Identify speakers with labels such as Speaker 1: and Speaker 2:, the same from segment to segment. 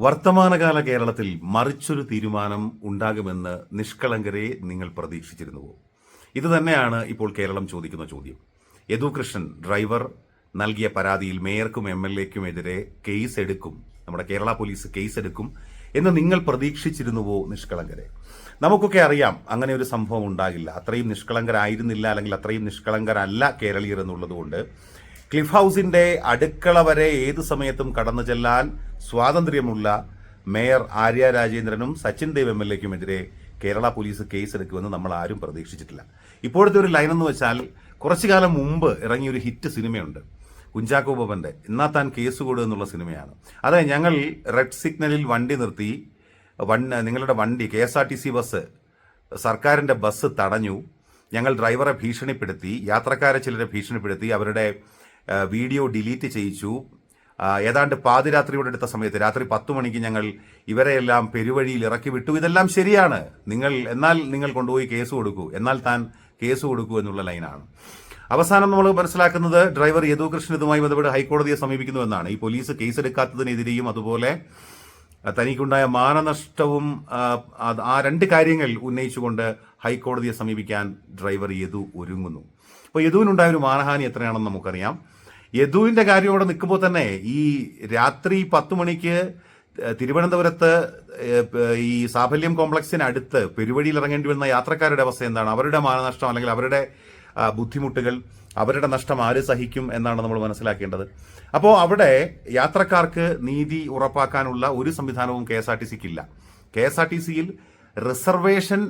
Speaker 1: വർത്തമാനകാല കേരളത്തിൽ മറിച്ചൊരു തീരുമാനം ഉണ്ടാകുമെന്ന് നിഷ്കളങ്കരെ നിങ്ങൾ പ്രതീക്ഷിച്ചിരുന്നുവോ? ഇത് തന്നെയാണ് ഇപ്പോൾ കേരളം ചോദിക്കുന്ന ചോദ്യം. യദുകൃഷ്ണൻ ഡ്രൈവർ നൽകിയ പരാതിയിൽ മേയർക്കും എം എൽ എക്കുമെതിരെ കേസ് എടുക്കും നമ്മുടെ കേരള പോലീസ് കേസ് എടുക്കും എന്ന് നിങ്ങൾ പ്രതീക്ഷിച്ചിരുന്നുവോ നിഷ്കളങ്കരെ? നമുക്കൊക്കെ അറിയാം അങ്ങനെ ഒരു സംഭവം ഉണ്ടാകില്ല. അത്രയും നിഷ്കളങ്കരായിരുന്നില്ല അല്ലെങ്കിൽ അത്രയും നിഷ്കളങ്കരല്ല കേരളീയർ എന്നുള്ളതുകൊണ്ട് ക്ലിഫ് ഹൗസിന്റെ അടുക്കള വരെ ഏതു സമയത്തും കടന്നു ചെല്ലാൻ സ്വാതന്ത്ര്യമുള്ള മേയർ ആര്യ രാജേന്ദ്രനും സച്ചിൻ ദേവ് എം എൽ എക്കുമെതിരെ കേരള പോലീസ് കേസെടുക്കുമെന്ന് നമ്മൾ ആരും പ്രതീക്ഷിച്ചിട്ടില്ല. ഇപ്പോഴത്തെ ഒരു ലൈൻ എന്ന് വെച്ചാൽ കുറച്ചു കാലം മുമ്പ് ഇറങ്ങിയ ഒരു ഹിറ്റ് സിനിമയുണ്ട്. കുഞ്ചാക്കോ ബോബന്റെ ഇന്നാ താൻ കേസ് കൊടു എന്നുള്ള സിനിമയാണ്. അതെ ഞങ്ങൾ റെഡ് സിഗ്നലിൽ വണ്ടി നിർത്തി വൺ നിങ്ങളുടെ വണ്ടി K S R T C bus സർക്കാരിന്റെ ബസ് തടഞ്ഞു. ഞങ്ങൾ ഡ്രൈവറെ ഭീഷണിപ്പെടുത്തി യാത്രക്കാരെ ചിലരെ ഭീഷണിപ്പെടുത്തി അവരുടെ വീഡിയോ ഡിലീറ്റ് ചെയ്യിച്ചു. ഏതാണ്ട് പാതിരാത്രിയോടെ എടുത്ത സമയത്ത് രാത്രി പത്ത് മണിക്ക് ഞങ്ങൾ ഇവരെയെല്ലാം പെരുവഴിയിൽ ഇറക്കി വിട്ടു. ഇതെല്ലാം ശരിയാണ്. നിങ്ങൾ എന്നാൽ നിങ്ങൾ കൊണ്ടുപോയി കേസ് കൊടുക്കൂ. എന്നാൽ താൻ കേസ് കൊടുക്കൂ എന്നുള്ള ലൈനാണ്. അവസാനം നമ്മൾ മനസ്സിലാക്കുന്നത് ഡ്രൈവർ യദുകൃഷ്ണൻ ഇതുമായി ബന്ധപ്പെട്ട് ഹൈക്കോടതിയെ സമീപിക്കുന്നു എന്നാണ്. ഈ പോലീസ് കേസെടുക്കാത്തതിനെതിരെയും അതുപോലെ തനിക്കുണ്ടായ മാനനഷ്ടവും ആ രണ്ട് കാര്യങ്ങൾ ഉന്നയിച്ചുകൊണ്ട് ഹൈക്കോടതിയെ സമീപിക്കാൻ ഡ്രൈവർ യദു ഒരുങ്ങുന്നു. അപ്പോൾ യദുവിനുണ്ടായ ഒരു മാനഹാനി എത്രയാണെന്ന് നമുക്കറിയാം. യദുവിന്റെ കാര്യം അവിടെ നിൽക്കുമ്പോൾ തന്നെ ഈ രാത്രി പത്ത് മണിക്ക് തിരുവനന്തപുരത്ത് ഈ സാഫല്യം കോംപ്ലക്സിന് അടുത്ത് പെരുവഴിയിൽ ഇറങ്ങേണ്ടി വരുന്ന യാത്രക്കാരുടെ അവസ്ഥ എന്താണ്? അവരുടെ മാനനഷ്ടം അല്ലെങ്കിൽ അവരുടെ ബുദ്ധിമുട്ടുകൾ അവരുടെ നഷ്ടം ആര് സഹിക്കും എന്നാണ് നമ്മൾ മനസ്സിലാക്കേണ്ടത്. അപ്പോൾ അവിടെ യാത്രക്കാർക്ക് നീതി ഉറപ്പാക്കാനുള്ള ഒരു സംവിധാനവും കെ എസ് ആർ ടി സിക്കില്ല കെ എസ് ആർ ടി സിയിൽ റിസർവേഷൻ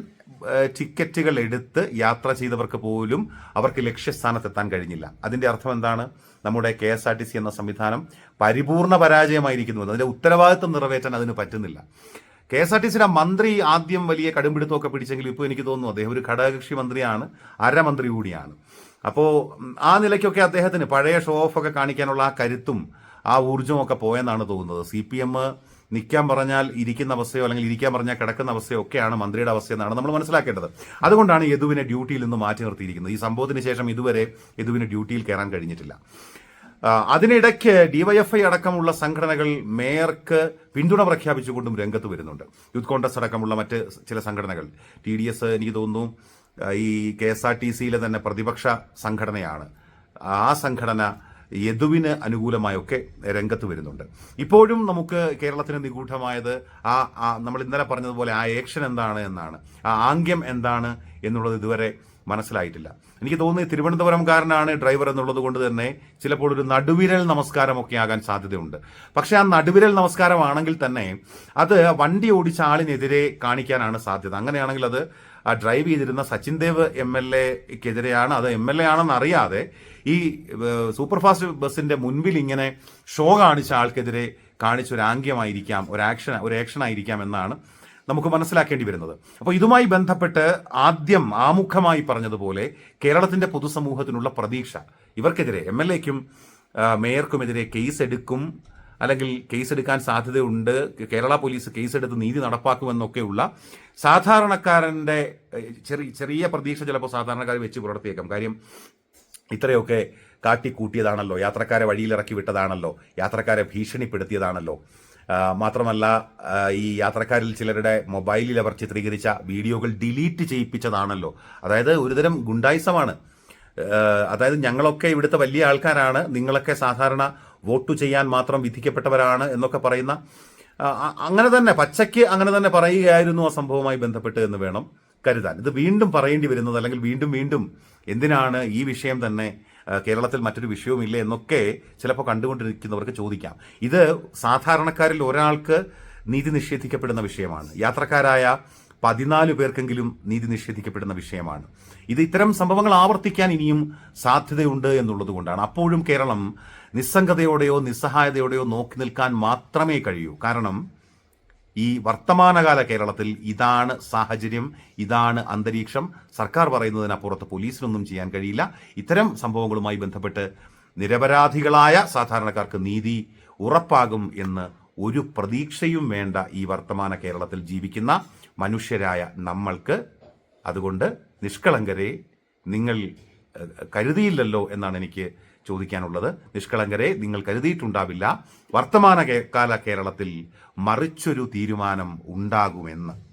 Speaker 1: ടിക്കറ്റുകൾ എടുത്ത് യാത്ര ചെയ്തവർക്ക് പോലും അവർക്ക് ലക്ഷ്യസ്ഥാനത്തെത്താൻ കഴിഞ്ഞില്ല. അതിന്റെ അർത്ഥം എന്താണ്? നമ്മുടെ K S R T C എന്ന സംവിധാനം പരിപൂർണ പരാജയമായിരിക്കുന്നു അതിന്റെ ഉത്തരവാദിത്വം നിറവേറ്റാൻ അതിന് പറ്റുന്നില്ല. കെ എസ് ആർ ടി സിയുടെ മന്ത്രി ആദ്യം വലിയ കടുംപിടുത്തമൊക്കെ പിടിച്ചെങ്കിൽ ഇപ്പോൾ എനിക്ക് തോന്നുന്നു അദ്ദേഹം ഒരു ഘടകകക്ഷി മന്ത്രിയാണ് അരമന്ത്രി കൂടിയാണ്. അപ്പോൾ ആ നിലയ്ക്കൊക്കെ അദ്ദേഹത്തിന് പഴയ ഷോ ഓഫ് ഒക്കെ കാണിക്കാനുള്ള ആ കരുത്തും ആ ഊർജവും ഒക്കെ പോയെന്നാണ് തോന്നുന്നത്. സി പി എം നിൽക്കാൻ പറഞ്ഞാൽ ഇരിക്കുന്ന അവസ്ഥയോ അല്ലെങ്കിൽ ഇരിക്കാൻ പറഞ്ഞാൽ കിടക്കുന്ന അവസ്ഥയോ ഒക്കെയാണ് മന്ത്രിയുടെ അവസ്ഥ എന്നാണ് നമ്മൾ മനസ്സിലാക്കേണ്ടത്. അതുകൊണ്ടാണ് യദുവിനെ ഡ്യൂട്ടിയിൽ നിന്ന് മാറ്റി നിർത്തിയിരിക്കുന്നത്. ഈ സംഭവത്തിന് ശേഷം ഇതുവരെ യദുവിന് ഡ്യൂട്ടിയിൽ കയറാൻ കഴിഞ്ഞിട്ടില്ല. അതിനിടയ്ക്ക് ഡിവൈഎഫ്ഐ അടക്കമുള്ള സംഘടനകൾ മേയർക്ക് പിന്തുണ പ്രഖ്യാപിച്ചുകൊണ്ടും രംഗത്ത് വരുന്നുണ്ട്. യൂത്ത് കോൺഗ്രസ് അടക്കമുള്ള മറ്റ് ചില സംഘടനകൾ. ടി ഡി എസ് എനിക്ക് തോന്നുന്നു ഈ കെ എസ് ആർ ടി സിയിലെ തന്നെ പ്രതിപക്ഷ സംഘടനയാണ്. ആ സംഘടന യദുവിന് അനുകൂലമായൊക്കെ രംഗത്ത് വരുന്നുണ്ട്. ഇപ്പോഴും നമുക്ക് കേരളത്തിന് നിഗൂഢമായത് ആ നമ്മൾ ഇന്നലെ പറഞ്ഞതുപോലെ ആ ഏക്ഷൻ എന്താണ് എന്നാണ്. ആ ആംഗ്യം എന്താണ് എന്നുള്ളത് ഇതുവരെ മനസ്സിലായിട്ടില്ല. എനിക്ക് തോന്നുന്നു തിരുവനന്തപുരംകാരനാണ് ഡ്രൈവർ എന്നുള്ളത് കൊണ്ട് തന്നെ ചിലപ്പോൾ ഒരു നടുവിരൽ നമസ്കാരമൊക്കെ ആകാൻ സാധ്യതയുണ്ട്. പക്ഷെ ആ നടുവിരൽ നമസ്കാരമാണെങ്കിൽ തന്നെ അത് വണ്ടി ഓടിച്ച ആളിനെതിരെ കാണിക്കാനാണ് സാധ്യത. അങ്ങനെയാണെങ്കിൽ അത് ആ ഡ്രൈവ് ചെയ്തിരുന്ന സച്ചിൻ ദേവ് എം എൽ എക്കെതിരെയാണ്. അത് എം എൽ എ ആണെന്ന് അറിയാതെ ഈ സൂപ്പർഫാസ്റ്റ് സൂപ്പർ ഫാസ്റ്റ് ബസിന്റെ മുൻപിൽ ഇങ്ങനെ ഷോ കാണിച്ച ആൾക്കെതിരെ കാണിച്ച ഒരു ആംഗ്യമായിരിക്കാം ഒരു ആക്ഷൻ ഒരു ആക്ഷൻ ആയിരിക്കാം എന്നാണ് നമുക്ക് മനസ്സിലാക്കേണ്ടി വരുന്നത്. അപ്പോൾ ഇതുമായി ബന്ധപ്പെട്ട് ആദ്യം ആമുഖമായി പറഞ്ഞതുപോലെ കേരളത്തിന്റെ പൊതുസമൂഹത്തിനുള്ള പ്രതീക്ഷ. ഇവർക്കെതിരെ എം എൽ എക്കും മേയർക്കുമെതിരെ കേസ് എടുക്കും അല്ലെങ്കിൽ കേസെടുക്കാൻ സാധ്യതയുണ്ട്. കേരള പോലീസ് കേസെടുത്ത് നീതി നടപ്പാക്കുമെന്നൊക്കെയുള്ള സാധാരണക്കാരന്റെ ചെറിയ ചെറിയ പ്രതീക്ഷ ചിലപ്പോൾ സാധാരണക്കാർ വെച്ച് പുലർത്തിയേക്കാം കാര്യം ഇത്രയൊക്കെ കാട്ടിക്കൂട്ടിയതാണല്ലോ. യാത്രക്കാരെ വഴിയിലിറക്കി വിട്ടതാണല്ലോ. യാത്രക്കാരെ ഭീഷണിപ്പെടുത്തിയതാണല്ലോ. മാത്രമല്ല ഈ യാത്രക്കാരിൽ ചിലരുടെ മൊബൈലിൽ അവർ ചിത്രീകരിച്ച വീഡിയോകൾ ഡിലീറ്റ് ചെയ്യിപ്പിച്ചതാണല്ലോ. അതായത് ഒരുതരം ഗുണ്ടായിസമാണ്. അതായത് ഞങ്ങളൊക്കെ ഇവിടുത്തെ വലിയ ആൾക്കാരാണ്. നിങ്ങളൊക്കെ സാധാരണ വോട്ട് ചെയ്യാൻ മാത്രം വിധിക്കപ്പെട്ടവരാണ് എന്നൊക്കെ പറയുന്ന അങ്ങനെ തന്നെ പച്ചയ്ക്ക് അങ്ങനെ തന്നെ പറയുകയായിരുന്നു ആ സംഭവവുമായി ബന്ധപ്പെട്ട് എന്ന് വേണം കരുതാൻ. ഇത് വീണ്ടും പറയേണ്ടി വരുന്നത് അല്ലെങ്കിൽ വീണ്ടും വീണ്ടും എന്തിനാണ് ഈ വിഷയം തന്നെ കേരളത്തിൽ മറ്റൊരു വിഷയവുമില്ല എന്നൊക്കെ ചിലപ്പോൾ കണ്ടുകൊണ്ടിരിക്കുന്നവർക്ക് ചോദിക്കാം. ഇത് സാധാരണക്കാരിൽ ഒരാൾക്ക് നീതി നിഷേധിക്കപ്പെടുന്ന വിഷയമാണ്. യാത്രക്കാരായ പതിനാല് പേർക്കെങ്കിലും നീതി നിഷേധിക്കപ്പെടുന്ന വിഷയമാണ്. ഇത് ഇത്തരം സംഭവങ്ങൾ ആവർത്തിക്കാൻ ഇനിയും സാധ്യതയുണ്ട് എന്നുള്ളത് കൊണ്ടാണ് അപ്പോഴും കേരളം നിസ്സംഗതയോടെയോ നിസ്സഹായതയോടെയോ നോക്കി നിൽക്കാൻ മാത്രമേ കഴിയൂ. കാരണം ഈ വർത്തമാനകാല കേരളത്തിൽ ഇതാണ് സാഹചര്യം ഇതാണ് അന്തരീക്ഷം. സർക്കാർ പറയുന്നതിനപ്പുറത്ത് പോലീസിനൊന്നും ചെയ്യാൻ കഴിയില്ല. ഇത്തരം സംഭവങ്ങളുമായി ബന്ധപ്പെട്ട് നിരപരാധികളായ സാധാരണക്കാർക്ക് നീതി ഉറപ്പാകും എന്ന് ഒരു പ്രതീക്ഷയും വേണ്ട ഈ വർത്തമാന കേരളത്തിൽ ജീവിക്കുന്ന മനുഷ്യരായ നമ്മൾക്ക്. അതുകൊണ്ട് നിഷ്കളങ്കരെ നിങ്ങൾ കരുതിയില്ലല്ലോ എന്നാണ് എനിക്ക് ചോദിക്കാനുള്ളത്. നിഷ്കളങ്കരെ നിങ്ങൾ കരുതിയിട്ടുണ്ടാവില്ല. വർത്തമാന കാല കേരളത്തിൽ മറിച്ചൊരു തീരുമാനം ഉണ്ടാകുമെന്ന്.